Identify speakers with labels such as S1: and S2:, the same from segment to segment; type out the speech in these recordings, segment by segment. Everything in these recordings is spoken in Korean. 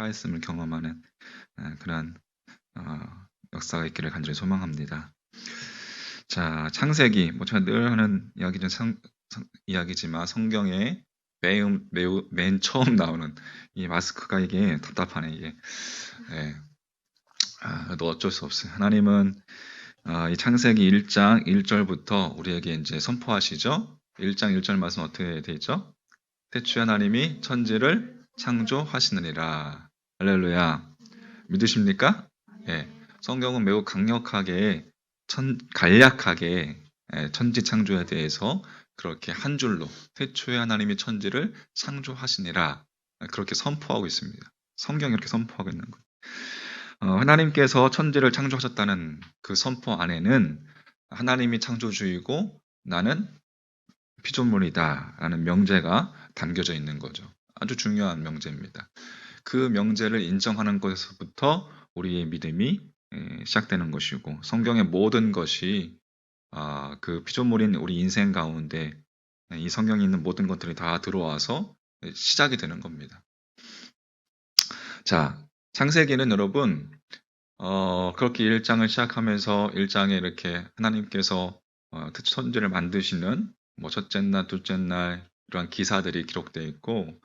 S1: 살아있음을 경험하는 아, 그런 어, 역사가 있기를 간절히 소망합니다. 자, 창세기, 뭐 제가 늘 하는 이야기는 성, 성- 이야기지만 성경에 매우, 매우 맨 처음 나오는 이 마스크가 이게 답답하네 이게. 예. 아, 그래도 어쩔 수 없어요. 하나님은 아, 이 창세기 1장 1절부터 우리에게 이제 선포하시죠. 1장 1절 말씀 어떻게 돼 있죠? 태초에 하나님이 천지를 창조하시느니라. 할렐루야. 믿으십니까? 예. 성경은 매우 강력하게 천, 간략하게 예, 천지 창조에 대해서 그렇게 한 줄로 태초에 하나님이 천지를 창조하시니라 그렇게 선포하고 있습니다. 성경이 이렇게 선포하고 있는 거예요. 어, 하나님께서 천지를 창조하셨다는 그 선포 안에는 하나님이 창조주이고 나는 피조물이다라는 명제가 담겨져 있는 거죠. 아주 중요한 명제입니다. 그 명제를 인정하는 것에서부터 우리의 믿음이 에, 시작되는 것이고 성경의 모든 것이 아, 그 피조물인 우리 인생 가운데 이 성경에 있는 모든 것들이 다 들어와서 시작이 되는 겁니다. 자, 창세기는 여러분 어, 그렇게 1장을 시작하면서 1장에 이렇게 하나님께서 어, 천지를 만드시는 뭐 첫째 날, 둘째 날 이러한 기사들이 기록되어 있고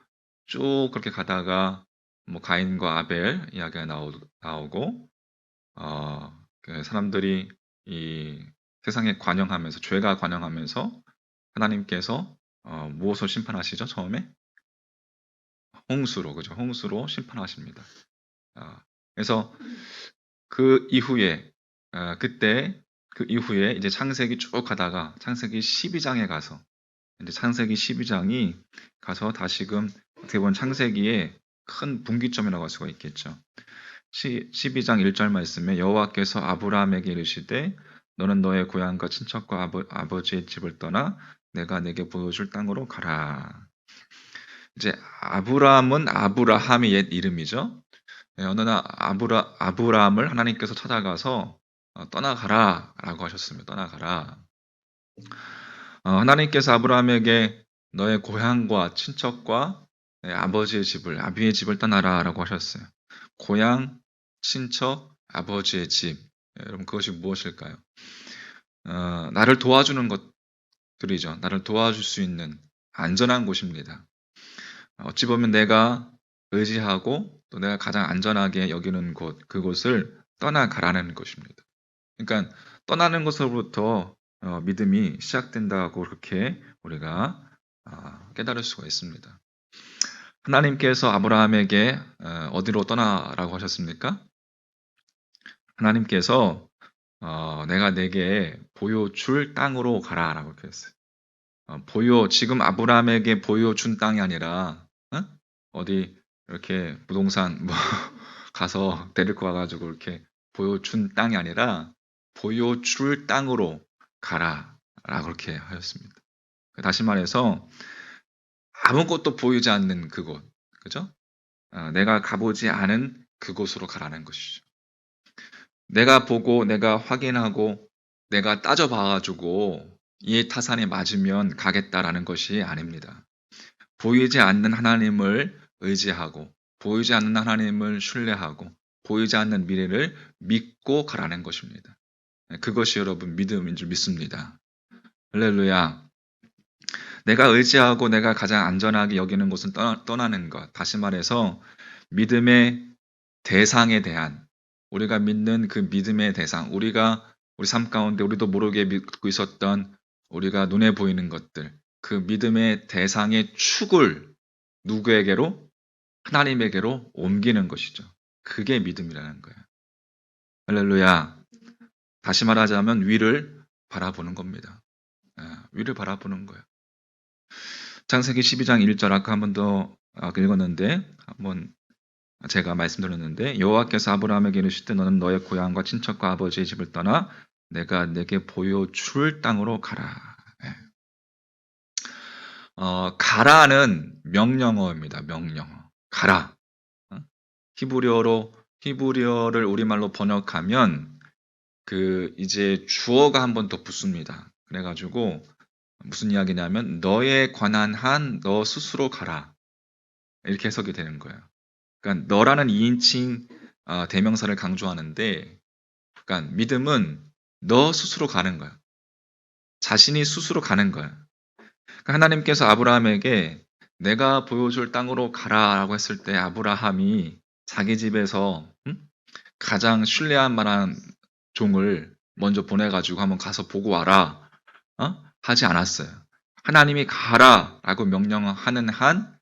S1: 쭉 그렇게 가다가 뭐 가인과 아벨 이야기가 나오, 나오고 어, 그 사람들이 이 세상에 관영하면서 죄가 관영하면서 하나님께서 어, 무엇을 심판하시죠? 처음에 홍수로 그죠? 홍수로 심판하십니다. 아, 그래서 그 이후에 아, 그때 그 이후에 이제 창세기 쭉 가다가 창세기 12장에 가서 이제 창세기 12장이 가서 다시금 보면 창세기의 큰 분기점이라고 할 수가 있겠죠. 12장 1절 말씀에 여호와께서 아브라함에게 이르시되 너는 너의 고향과 친척과 아버, 아버지의 집을 떠나 내가 내게 보여줄 땅으로 가라. 이제 아브라함은 아브라함의 옛 이름이죠. 예, 어느 날 아브라, 아브라함을 하나님께서 찾아가서 어, 떠나가라 라고 하셨습니다. 떠나가라. 어, 하나님께서 아브라함에게 너의 고향과 친척과 네, 아버지의 집을 아비의 집을 떠나라라고 하셨어요. 고향, 친척, 아버지의 집. 예, 여러분 그것이 무엇일까요? 어, 나를 도와주는 것들이죠. 나를 도와줄 수 있는 안전한 곳입니다. 어찌 보면 내가 의지하고 또 내가 가장 안전하게 여기는 곳, 그곳을 떠나가라는 것입니다. 그러니까 떠나는 것으로부터 어, 믿음이 시작된다고 그렇게 우리가 어, 깨달을 수가 있습니다. 하나님께서 아브라함에게 어, 어디로 떠나라고 하셨습니까? 하나님께서 어, 내가 내게 보여줄 땅으로 가라라고 이렇게 했어요. 어, 보여 지금 아브라함에게 보여준 땅이 아니라 어? 디 이렇게 부동산 뭐 가서 데리고 와가지고 이렇게 보여준 땅이 아니라 보여줄 땅으로 가라라고 그렇게 하였습니다. 다시 말해서 아무것도 보이지 않는 그곳, 그죠? 어, 내가 가보지 않은 그곳으로 가라는 것이죠. 내가 보고 내가 확인하고 내가 따져봐가지고 이 타산에 맞으면 가겠다라는 것이 아닙니다. 보이지 않는 하나님을 의지하고 보이지 않는 하나님을 신뢰하고 보이지 않는 미래를 믿고 가라는 것입니다. 그것이 여러분 믿음인 줄 믿습니다. 할렐루야. 내가 의지하고 내가 가장 안전하게 여기는 곳은 떠나, 는 것. 다시 말해서 믿음의 대상에 대한 우리가 믿는 그 믿음의 대상, 우리가 우리 삶 가운데 우리도 모르게 믿고 있었던 우리가 눈에 보이는 것들, 그 믿음의 대상의 축을 누구에게로? 하나님에게로 옮기는 것이죠. 그게 믿음이라는 거예요. 할렐루야. 다시 말하자면 위를 바라보는 겁니다. 아, 위를 바라보는 거예요. 창세기 12장 1절 아까 한 번 더 읽었는데 한번 제가 말씀드렸는데 여호와께서 아브라함에게 이르시되 너는 너의 고향과 친척과 아버지의 집을 떠나 내가 내게 보여줄 땅으로 가라. 예. 어, 가라는 명령어입니다. 명령어. 가라. 어? 히브리어로 히브리어를 우리말로 번역하면 그 이제 주어가 한 번 더 붙습니다. 그래가지고 무슨 이야기냐면 너에 관한 한 너 스스로 가라 이렇게 해석이 되는 거예요. 그러니까 너라는 2인칭 어, 대명사를 강조하는데 그러니까 믿음은 너 스스로 가는 거야. 자신이 스스로 가는 거야. 그러니까 하나님께서 아브라함에게 내가 보여줄 땅으로 가라라고 했을 때 아브라함이 자기 집에서 음? 가장 신뢰할 만한 종을 먼저 보내가지고 한번 가서 보고 와라 어? 하지 않았어요. 하나님이 가라 라고 명령하는 한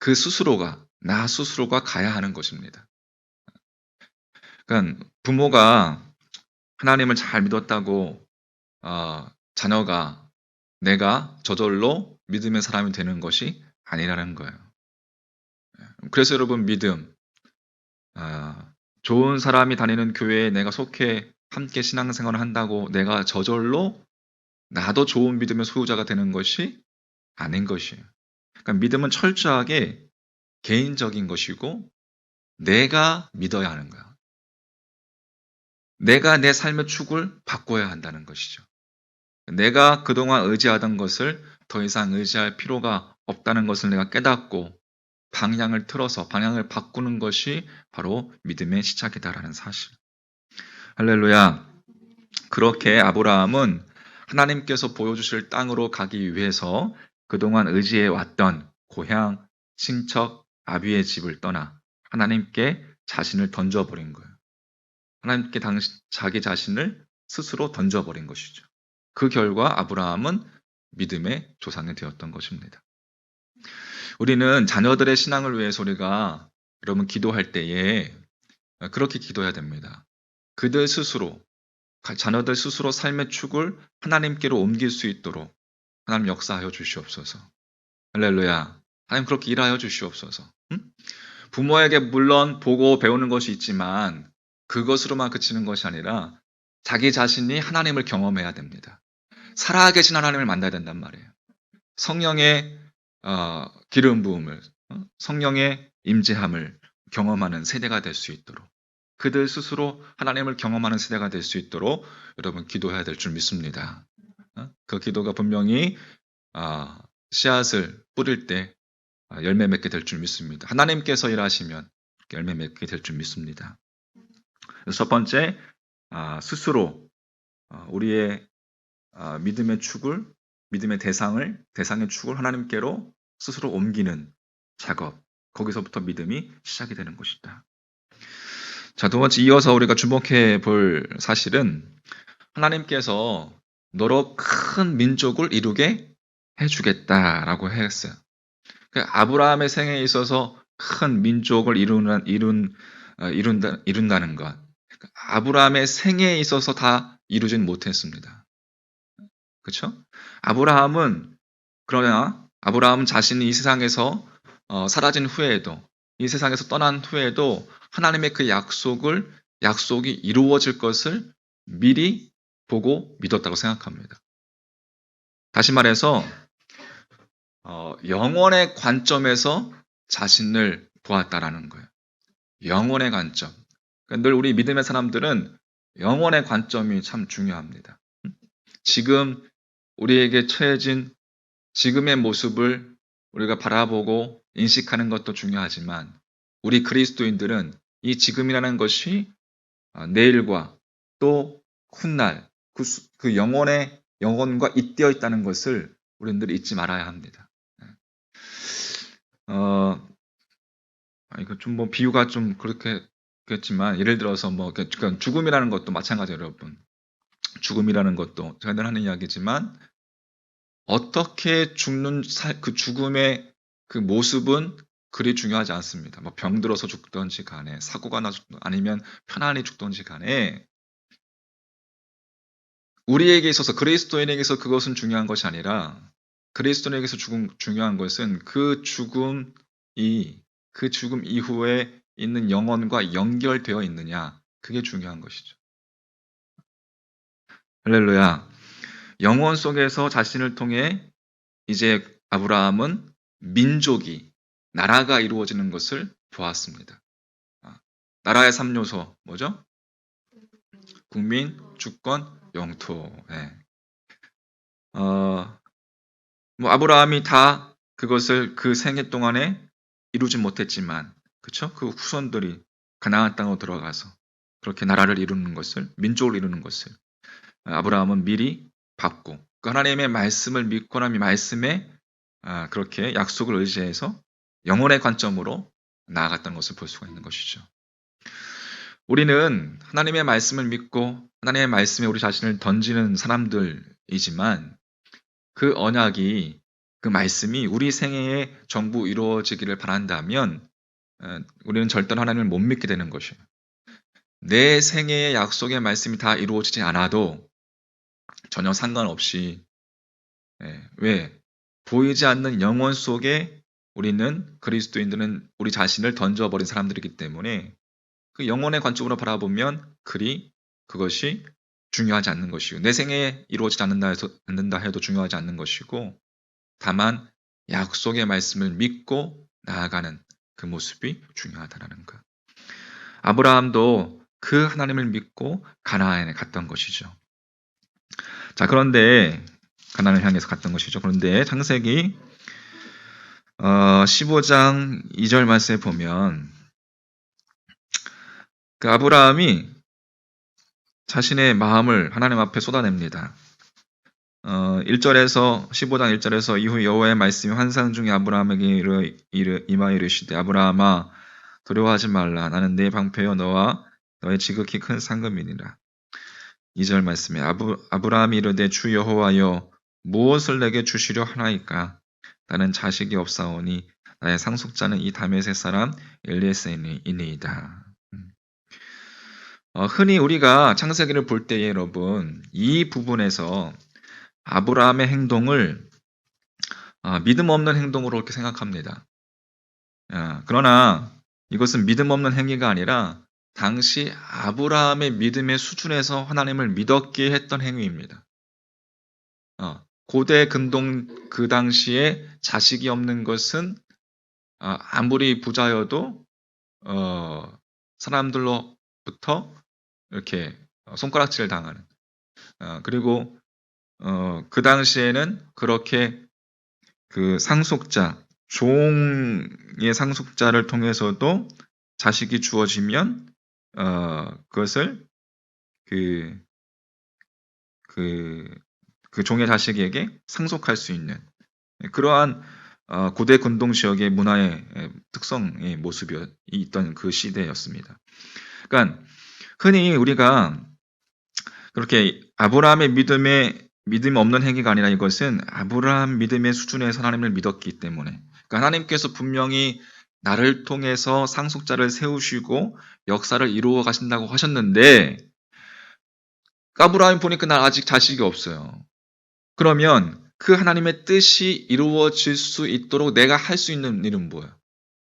S1: 그 스스로가 나 스스로가 가야 하는 것입니다. 그러니까 부모가 하나님을 잘 믿었다고 어, 자녀가 내가 저절로 믿음의 사람이 되는 것이 아니라는 거예요. 그래서 여러분 믿음 어, 좋은 사람이 다니는 교회에 내가 속해 함께 신앙생활을 한다고 내가 저절로 나도 좋은 믿음의 소유자가 되는 것이 아닌 것이에요. 그러니까 믿음은 철저하게 개인적인 것이고 내가 믿어야 하는 거야. 내가 내 삶의 축을 바꿔야 한다는 것이죠. 내가 그동안 의지하던 것을 더 이상 의지할 필요가 없다는 것을 내가 깨닫고 방향을 틀어서 방향을 바꾸는 것이 바로 믿음의 시작이다라는 사실. 할렐루야. 그렇게 아브라함은 하나님께서 보여주실 땅으로 가기 위해서 그동안 의지해 왔던 고향, 친척, 아비의 집을 떠나 하나님께 자신을 던져버린 거예요. 하나님께 당시, 자기 자신을 스스로 던져버린 것이죠. 그 결과 아브라함은 믿음의 조상이 되었던 것입니다. 우리는 자녀들의 신앙을 위해서 우리가 여러분 기도할 때에 그렇게 기도해야 됩니다. 그들 스스로, 자녀들 스스로 삶의 축을 하나님께로 옮길 수 있도록 하나님 역사하여 주시옵소서. 할렐루야. 하나님 그렇게 일하여 주시옵소서. 응? 부모에게 물론 보고 배우는 것이 있지만 그것으로만 그치는 것이 아니라 자기 자신이 하나님을 경험해야 됩니다. 살아계신 하나님을 만나야 된단 말이에요. 성령의 어, 기름 부음을 어? 성령의 임재함을 경험하는 세대가 될 수 있도록 그들 스스로 하나님을 경험하는 세대가 될 수 있도록 여러분 기도해야 될 줄 믿습니다. 어? 그 기도가 분명히 어, 씨앗을 뿌릴 때 어, 열매 맺게 될 줄 믿습니다. 하나님께서 일하시면 열매 맺게 될 줄 믿습니다. 첫 번째, 아, 스스로 어, 우리의 아, 믿음의 축을, 믿음의 대상을, 대상의 축을 하나님께로 스스로 옮기는 작업. 거기서부터 믿음이 시작이 되는 것이다. 자, 두 번째 이어서 우리가 주목해 볼 사실은 하나님께서 너로 큰 민족을 이루게 해주겠다라고 했어요. 그 아브라함의 생애에 있어서 큰 민족을 이루는, 이룬, 어, 이룬다, 이룬다는 것. 아브라함의 생애에 있어서 다 이루진 못했습니다. 그렇죠? 아브라함은 그러나 아브라함은 자신이 이 세상에서 어, 사라진 후에도 이 세상에서 떠난 후에도 하나님의 그 약속을 약속이 이루어질 것을 미리 보고 믿었다고 생각합니다. 다시 말해서 어, 영원의 관점에서 자신을 보았다라는 거예요. 영원의 관점. 그러니까 늘 우리 믿음의 사람들은 영원의 관점이 참 중요합니다. 지금 우리에게 처해진 지금의 모습을 우리가 바라보고 인식하는 것도 중요하지만 우리 그리스도인들은 이 지금이라는 것이 어, 내일과 또 훗날 그, 그 영혼의 영혼과 잇대어 있다는 것을 우리들 잊지 말아야 합니다. 어, 아, 이거 좀 뭐 비유가 좀 그렇게 겠지만 예를 들어서 뭐 그러니까 죽음이라는 것도 마찬가지예요, 여러분. 죽음이라는 것도 제가 늘 하는 이야기지만 어떻게 죽는 그 죽음의 그 모습은 그리 중요하지 않습니다. 뭐 병들어서 죽던지 간에 사고가 나서 아니면 편안히 죽던지 간에 우리에게 있어서 그리스도인에게서 그것은 중요한 것이 아니라 그리스도인에게서 죽음, 중요한 것은 그 죽음이 그 죽음 이후에 있는 영혼과 연결되어 있느냐 그게 중요한 것이죠. 할렐루야. 영혼 속에서 자신을 통해 이제 아브라함은 민족이 나라가 이루어지는 것을 보았습니다. 아, 나라의 3요소 뭐죠? 국민, 주권, 영토. 네. 어, 뭐 아브라함이 다 그것을 그 생애 동안에 이루지 못했지만 그쵸? 그 후손들이 가나안 땅으로 들어가서 그렇게 나라를 이루는 것을 민족을 이루는 것을 아브라함은 미리 받고 그 하나님의 말씀을 믿고 하나님의 말씀에 아, 그렇게 약속을 의지해서 영혼의 관점으로 나아갔다는 것을 볼 수가 있는 것이죠. 우리는 하나님의 말씀을 믿고 하나님의 말씀에 우리 자신을 던지는 사람들이지만 그 언약이 그 말씀이 우리 생애에 전부 이루어지기를 바란다면 어, 우리는 절대로 하나님을 못 믿게 되는 것이에요. 내 생애의 약속의 말씀이 다 이루어지지 않아도 전혀 상관없이 예, 왜 보이지 않는 영혼 속에 우리는 그리스도인들은 우리 자신을 던져버린 사람들이기 때문에 그 영혼의 관점으로 바라보면 그리 그것이 중요하지 않는 것이고 내 생에 이루어지지 않는다 해서 않는다 해도 중요하지 않는 것이고 다만 약속의 말씀을 믿고 나아가는 그 모습이 중요하다라는 것. 아브라함도 그 하나님을 믿고 가나안에 갔던 것이죠. 자, 그런데 가나안을 향해서 갔던 것이죠. 그런데 창세기 어, 15장 2절 말씀에 보면 그 아브라함이 자신의 마음을 하나님 앞에 쏟아냅니다. 어, 1절에서 15장 1절에서 이후 여호와의 말씀이 환상 중에 아브라함에게 이르, 이르, 임하 이르시되 아브라함아 두려워하지 말라 나는 내 방패여 너와 너의 지극히 큰 상급이니라. 2절 말씀에 아브, 아브라함이 이르되 주 여호와여 무엇을 내게 주시려 하나이까 나는 자식이 없사오니 나의 상속자는 이 다메섹 사람 엘리에스이니이다. 어, 흔히 우리가 창세기를 볼 때에 여러분 이 부분에서 아브라함의 행동을 아, 믿음 없는 행동으로 이렇게 생각합니다. 아, 그러나 이것은 믿음 없는 행위가 아니라 당시 아브라함의 믿음의 수준에서 하나님을 믿었기에 했던 행위입니다. 어, 고대 근동 그 당시에 자식이 없는 것은 어, 아무리 부자여도 어, 사람들로부터 이렇게 손가락질을 당하는. 어, 그리고 어, 그 당시에는 그렇게 그 상속자 종의 상속자를 통해서도 자식이 주어지면 어, 그것을 그, 그, 그 종의 자식에게 상속할 수 있는 그러한 어, 고대 근동 지역의 문화의 특성의 모습이 있던 그 시대였습니다. 그러니까 흔히 우리가 그렇게 아브라함의 믿음에 믿음이 없는 행위가 아니라 이것은 아브라함 믿음의 수준에서 하나님을 믿었기 때문에 그러니까 하나님께서 분명히 나를 통해서 상속자를 세우시고 역사를 이루어 가신다고 하셨는데 아브라함이 보니까 난 아직 자식이 없어요. 그러면 그 하나님의 뜻이 이루어질 수 있도록 내가 할 수 있는 일은 뭐예요?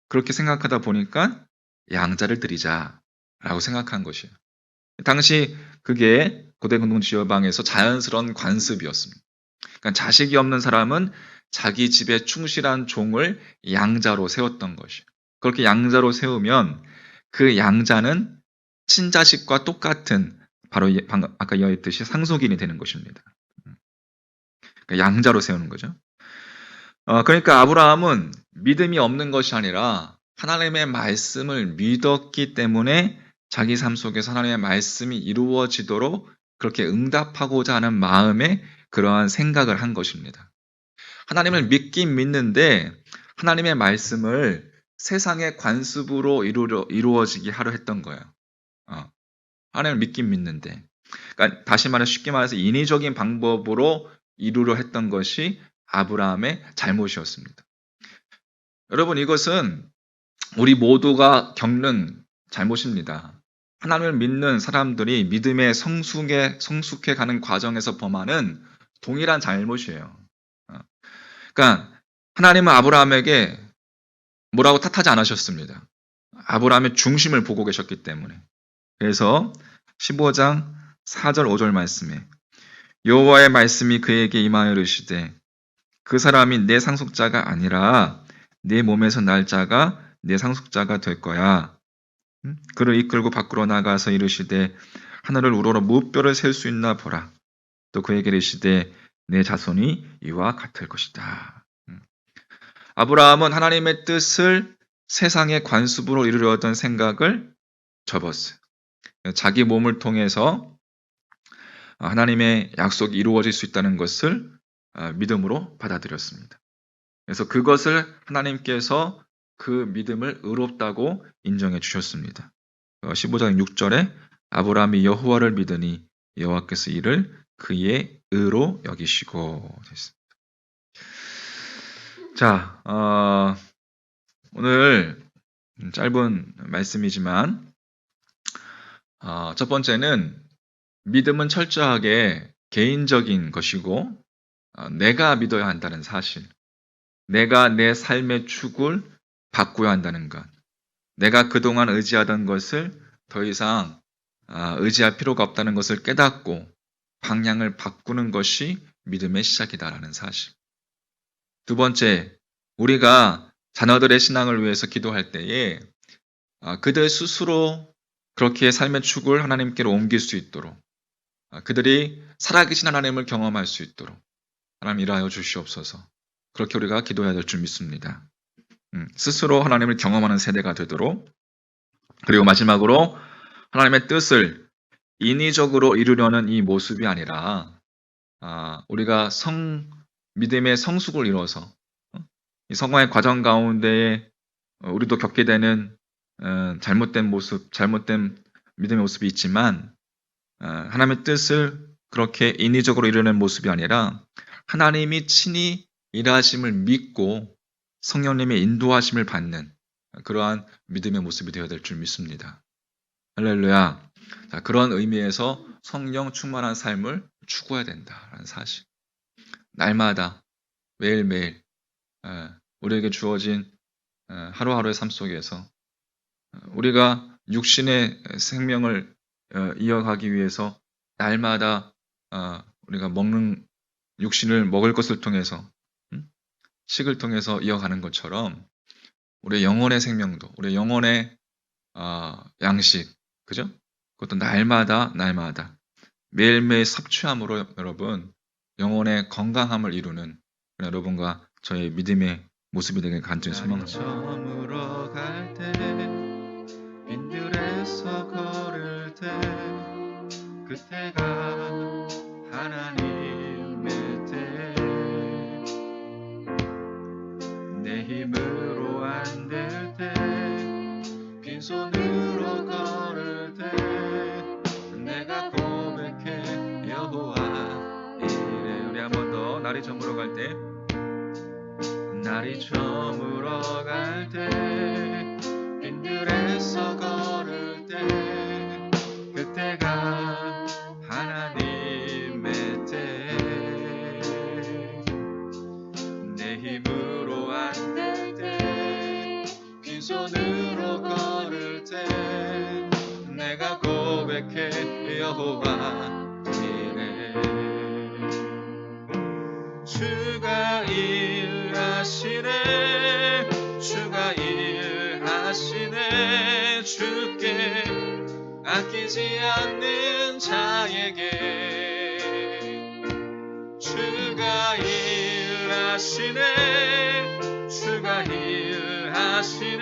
S1: 그렇게 생각하다 보니까 양자를 드리자라고 생각한 것이에요. 당시 그게 고대 근동 지역방에서 자연스러운 관습이었습니다. 그러니까 자식이 없는 사람은 자기 집에 충실한 종을 양자로 세웠던 것이에요. 그렇게 양자로 세우면 그 양자는 친자식과 똑같은 바로 아까 이야기했듯이 상속인이 되는 것입니다. 그러니까 양자로 세우는 거죠. 어, 그러니까 아브라함은 믿음이 없는 것이 아니라 하나님의 말씀을 믿었기 때문에 자기 삶 속에서 하나님의 말씀이 이루어지도록 그렇게 응답하고자 하는 마음에 그러한 생각을 한 것입니다. 하나님을 믿긴 믿는데 하나님의 말씀을 세상의 관습으로 이루어, 이루어지게 하려 했던 거예요. 어. 하나님을 믿긴 믿는데. 그러니까 다시 말해 쉽게 말해서 인위적인 방법으로 이루려 했던 것이 아브라함의 잘못이었습니다. 여러분 이것은 우리 모두가 겪는 잘못입니다. 하나님을 믿는 사람들이 믿음의 성숙에 성숙해 가는 과정에서 범하는 동일한 잘못이에요. 어. 그러니까 하나님은 아브라함에게 뭐라고 탓하지 않으셨습니다. 아브라함의 중심을 보고 계셨기 때문에. 그래서 15장 4절 5절 말씀에 여호와의 말씀이 그에게 임하여 이르시되 그 사람이 내 상속자가 아니라 내 몸에서 날 자가 내 상속자가 될 거야. 그를 이끌고 밖으로 나가서 이르시되 하늘을 우러러 무뼈를 셀 수 있나 보라. 또 그에게 이르시되 내 자손이 이와 같을 것이다. 아브라함은 하나님의 뜻을 세상의 관습으로 이루려던 생각을 접었어요. 자기 몸을 통해서 하나님의 약속이 이루어질 수 있다는 것을 아, 믿음으로 받아들였습니다. 그래서 그것을 하나님께서 그 믿음을 의롭다고 인정해 주셨습니다. 15장 6절에 아브라함이 여호와를 믿으니 여호와께서 이를 그의 의로 여기시고 됐습니다. 자, 어, 오늘 짧은 말씀이지만 어, 첫 번째는 믿음은 철저하게 개인적인 것이고 어, 내가 믿어야 한다는 사실, 내가 내 삶의 축을 바꾸어야 한다는 것, 내가 그동안 의지하던 것을 더 이상 아, 의지할 필요가 없다는 것을 깨닫고 방향을 바꾸는 것이 믿음의 시작이다라는 사실. 두 번째, 우리가 자녀들의 신앙을 위해서 기도할 때에 아, 그들 스스로 그렇게 삶의 축을 하나님께로 옮길 수 있도록 아, 그들이 살아계신 하나님을 경험할 수 있도록 하나님 일하여 주시옵소서. 그렇게 우리가 기도해야 될 줄 믿습니다. 음, 스스로 하나님을 경험하는 세대가 되도록 그리고 마지막으로 하나님의 뜻을 인위적으로 이루려는 이 모습이 아니라 아, 우리가 성 믿음의 성숙을 이뤄서 어? 이 성화의 과정 가운데에 어, 우리도 겪게 되는 어, 잘못된 모습, 잘못된 믿음의 모습이 있지만 하나님의 뜻을 그렇게 인위적으로 이루는 모습이 아니라 하나님이 친히 일하심을 믿고 성령님의 인도하심을 받는 그러한 믿음의 모습이 되어야 될 줄 믿습니다. 할렐루야. 자, 그런 의미에서 성령 충만한 삶을 추구해야 된다라는 사실. 날마다 매일매일 우리에게 주어진 하루하루의 삶 속에서 우리가 육신의 생명을 어, 이어가기 위해서 날마다 어, 우리가 먹는 육신을 먹을 것을 통해서 음? 식을 통해서 이어가는 것처럼 우리의 영혼의 생명도 우리의 영혼의 어, 양식 그죠? 그것도 날마다 날마다 매일매일 섭취함으로 여러분 영혼의 건강함을 이루는 여러분과 저의 믿음의 모습이 되길 간절히 소망합니다.
S2: 그때가 힘으로 안 될 때 빈손으로 걸을 때 내가 고백해 여호와 이래 주가 일하시네 주가 일하시네 주께 아끼지 않는 자에게 하시네. 주가 일하시네